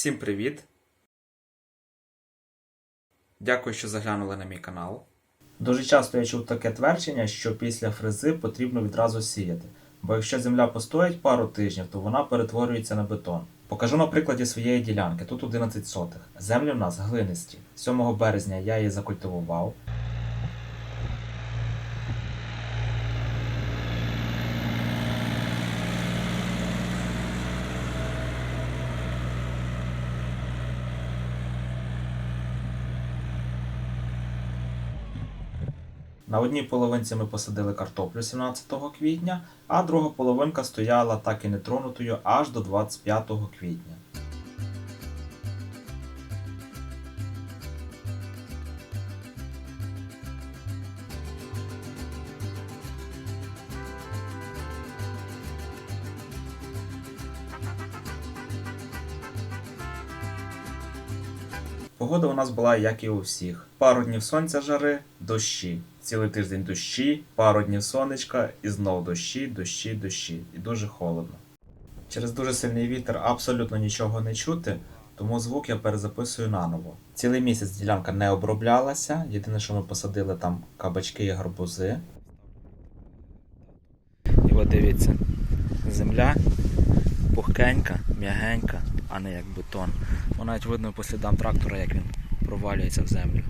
Всім привіт! Дякую, що заглянули на мій канал. Дуже часто я чув таке твердження, що після фрези потрібно відразу сіяти, бо якщо земля постоїть пару тижнів, то вона перетворюється на бетон. Покажу на прикладі своєї ділянки. Тут 11 сотих. Землі в нас глинисті. 7 березня я її закультивував. На одній половинці ми посадили картоплю 17 квітня, а друга половинка стояла так і не тронутою аж до 25 квітня. Погода у нас була як і у всіх. Пару днів сонця жари, дощі. Цілий тиждень дощі, пару днів сонечка і знов дощі, дощі, дощі. І дуже холодно. Через дуже сильний вітер абсолютно нічого не чути, тому звук я перезаписую наново. Цілий місяць ділянка не оброблялася. Єдине, що ми посадили там кабачки і гарбузи. І от дивіться, земля пухкенька, м'ягенька, а не як бетон. Бо навіть видно по слідам трактора, як він провалюється в землю.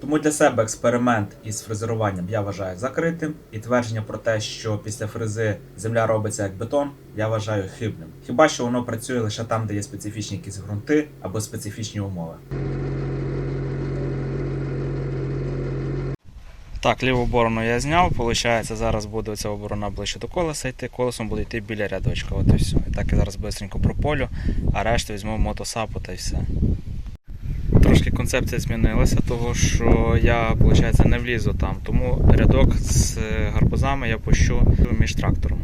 Тому для себе експеримент із фрезеруванням я вважаю закритим, і твердження про те, що після фрези земля робиться як бетон, я вважаю хибним. Хіба що воно працює лише там, де є специфічні якісь ґрунти або специфічні умови. Так, ліву борону я зняв, виходить, зараз буде ця оборона ближче до колеса йти, колесом буде йти біля рядочка. От і все. І так я зараз швидко прополю, а решту візьму мотосапу та й все. Трошки концепція змінилася, того що я, виходить, не влізу там, тому рядок з гарбузами я пущу між трактором.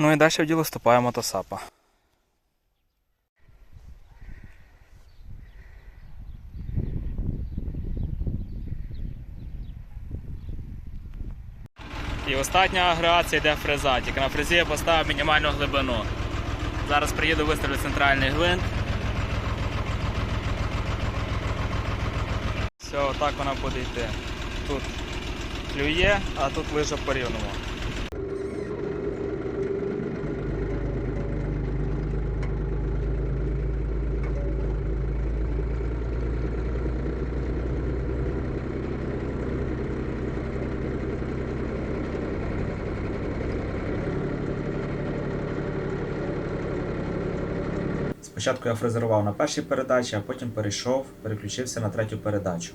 Ну і далі в діло вступає мотосапа. І остання агрегація йде фреза, тільки на фрезі я поставив мінімальну глибину. Зараз приїду виставлю центральний гвинт. Все, отак вона буде йти. Тут клює, а тут лише по рівному. Спочатку я фрезерував на першій передачі, а потім перейшов, переключився на третю передачу.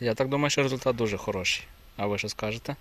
Я так думаю, що результат дуже хороший. А ви що скажете?